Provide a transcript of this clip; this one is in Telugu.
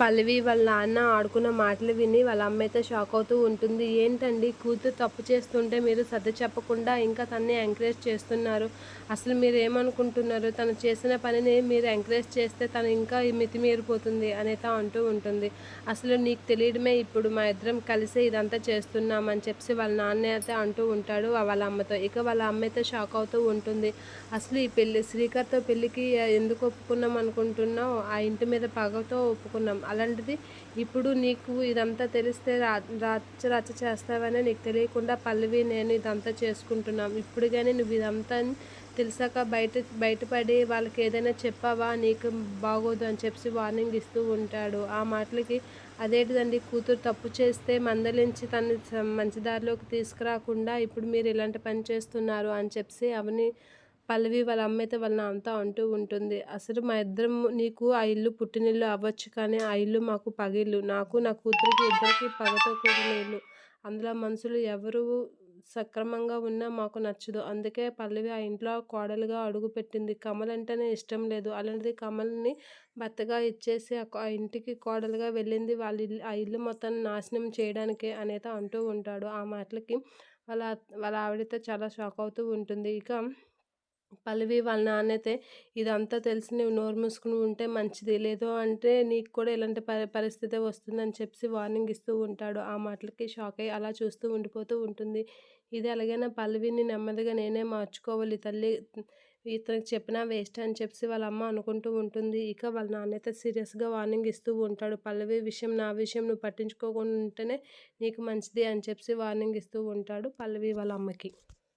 పల్లవి వాళ్ళ నాన్న ఆడుకున్న మాటలు విని వాళ్ళ అమ్మ అయితే షాక్ అవుతూ ఉంటుంది. ఏంటండి? కూతురు తప్పు చేస్తుంటే మీరు సర్ది చెప్పకుండా ఇంకా తన్ని ఎంకరేజ్ చేస్తున్నారు. అసలు మీరు ఏమనుకుంటున్నారు తను చేసిన పనిని మీరు ఎంకరేజ్ చేస్తే తను ఇంకా మితిమీరిపోతుంది అనేది అంటూ ఉంటుంది. అసలు నీకు తెలియడమే ఇప్పుడు మా ఇద్దరం కలిసి ఇదంతా చేస్తున్నామని చెప్పి వాళ్ళ నాన్న అయితే అంటూ ఉంటాడు వాళ్ళ అమ్మతో. ఇక వాళ్ళ అమ్మ అయితే షాక్ అవుతూ ఉంటుంది. అసలు ఈ పెళ్ళి శ్రీకర్తో పెళ్ళికి ఎందుకు ఒప్పుకున్నాం అనుకుంటున్నావు? ఆ ఇంటి మీద పగతో ఒప్పుకున్నాం. అలాంటిది ఇప్పుడు నీకు ఇదంతా తెలిస్తే రచ్చ రచ్చ చేస్తావని నీకు తెలియకుండా పల్లవి నేను ఇదంతా చేసుకుంటున్నాం. ఇప్పుడు కానీ నువ్వు ఇదంతా తెలిసాక బయట బయటపడి వాళ్ళకి ఏదైనా చెప్పావా? నీకు బాగోదు అని చెప్పి వార్నింగ్ ఇస్తూ ఉంటాడు. ఆ మాటలకి అదేంటిదండి? కూతురు తప్పు చేస్తే మందలించి తను మంచి దారిలోకి తీసుకురాకుండా ఇప్పుడు మీరు ఇలాంటి పని చేస్తున్నారు అని చెప్పి అవని పల్లవి వాళ్ళ అమ్మ అయితే వాళ్ళ నాన్నతో అంటూ ఉంటుంది. అసలు మా ఇద్దరం నీకు ఆ ఇల్లు పుట్టినిల్లు అవ్వచ్చు కానీ ఆ ఇల్లు మాకు పగిల్లు నాకు నా కూతురికి ఇద్దరికి పగతో కూడిన ఇల్లు. అందులో మనుషులు ఎవరు సక్రమంగా ఉన్నా మాకు నచ్చదు. అందుకే పల్లవి ఆ ఇంట్లో కోడలుగా అడుగు పెట్టింది. కమల్ అంటేనే ఇష్టం లేదు. అలాంటిది కమల్ని భర్తగా ఇచ్చేసి ఆ ఇంటికి కోడలుగా వెళ్ళింది. వాళ్ళ ఇల్లు ఆ ఇల్లు మొత్తాన్ని నాశనం చేయడానికే అనేది అంటూ ఉంటాడు. ఆ మాటలకి వాళ్ళ వాళ్ళ ఆవిడతో చాలా షాక్ అవుతూ ఉంటుంది. ఇక పల్లవి వాళ్ళ నాన్నైతే ఇదంతా తెలిసి నువ్వు నోరు మూసుకుని ఉంటే మంచిది. లేదు అంటే నీకు కూడా ఇలాంటి పరి పరిస్థితి వస్తుందని చెప్పి వార్నింగ్ ఇస్తూ ఉంటాడు. ఆ మాటలకి షాక్ అయ్యి అలా చూస్తూ ఉండిపోతూ ఉంటుంది. ఇది అలాగైనా పల్లవిని నెమ్మదిగా నేనే మార్చుకోవాలి. తల్లి ఇతనికి చెప్పినా వేస్ట్ అని చెప్పి వాళ్ళ అమ్మ అనుకుంటూ ఉంటుంది. ఇక వాళ్ళ నాన్నైతే సీరియస్గా వార్నింగ్ ఇస్తూ ఉంటాడు. పల్లవి విషయం నా విషయం నువ్వు పట్టించుకోకుండా ఉంటేనే నీకు మంచిది అని చెప్పి వార్నింగ్ ఇస్తూ ఉంటాడు పల్లవి వాళ్ళ అమ్మకి.